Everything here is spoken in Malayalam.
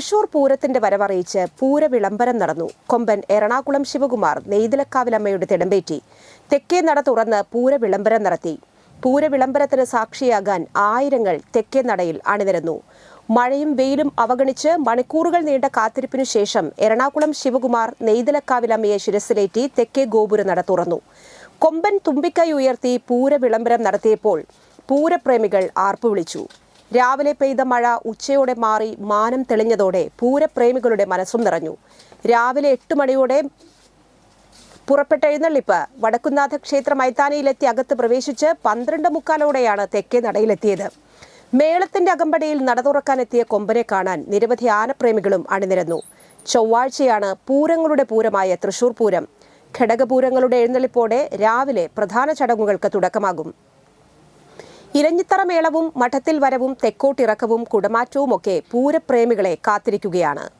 തൃശൂർ പൂരത്തിന്റെ വരവറിയിച്ച് പൂര വിളംബരം നടന്നു. കൊമ്പൻ എറണാകുളം ശിവകുമാർ നെയ്തിലക്കാവിലമ്മയുടെ തിടമ്പേറ്റി. തെക്കേ നട തുറന്ന് പൂര വിളംബരം നടത്തി. പൂര വിളംബരത്തിന് സാക്ഷിയാകാൻ ആയിരങ്ങൾ തെക്കേ നടയിൽ അണിനിരന്നു. മഴയും വെയിലും അവഗണിച്ച് മണിക്കൂറുകൾ നീണ്ട കാത്തിരിപ്പിനു ശേഷം എറണാകുളം ശിവകുമാർ നെയ്തലക്കാവിലമ്മയെ ശിരസിലേറ്റി തെക്കേ ഗോപുര നട തുറന്നു. കൊമ്പൻ തുമ്പിക്കൈ ഉയർത്തി പൂര വിളംബരം നടത്തിയപ്പോൾ പൂരപ്രേമികൾ ആർപ്പുവിളിച്ചു. രാവിലെ പെയ്ത മഴ ഉച്ചയോടെ മാറി മാനം തെളിഞ്ഞതോടെ പൂരപ്രേമികളുടെ മനസ്സും നിറഞ്ഞു. രാവിലെ എട്ട് മണിയോടെ പുറപ്പെട്ട എഴുന്നള്ളിപ്പ്. വടക്കുന്നാഥ ക്ഷേത്ര മൈതാനിയിലെത്തി അകത്ത് പ്രവേശിച്ച് പന്ത്രണ്ട് മുക്കാലോടെയാണ് തെക്കേ നടയിലെത്തിയത്. മേളത്തിന്റെ അകമ്പടിയിൽ നട തുറക്കാനെത്തിയ കൊമ്പനെ കാണാൻ നിരവധി ആനപ്രേമികളും അണിനിരന്നു. ചൊവ്വാഴ്ചയാണ് പൂരങ്ങളുടെ പൂരമായ തൃശൂർ പൂരം. ഘടകപൂരങ്ങളുടെ എഴുന്നള്ളിപ്പോടെ രാവിലെ പ്രധാന ചടങ്ങുകൾക്ക് തുടക്കമാകും. ഇലഞ്ഞിത്തറ മേളവും മഠത്തിൽ വരവും തെക്കോട്ടിറക്കവും കുടമാറ്റവുമൊക്കെ പൂരപ്രേമികളെ കാത്തിരിക്കുകയാണ്.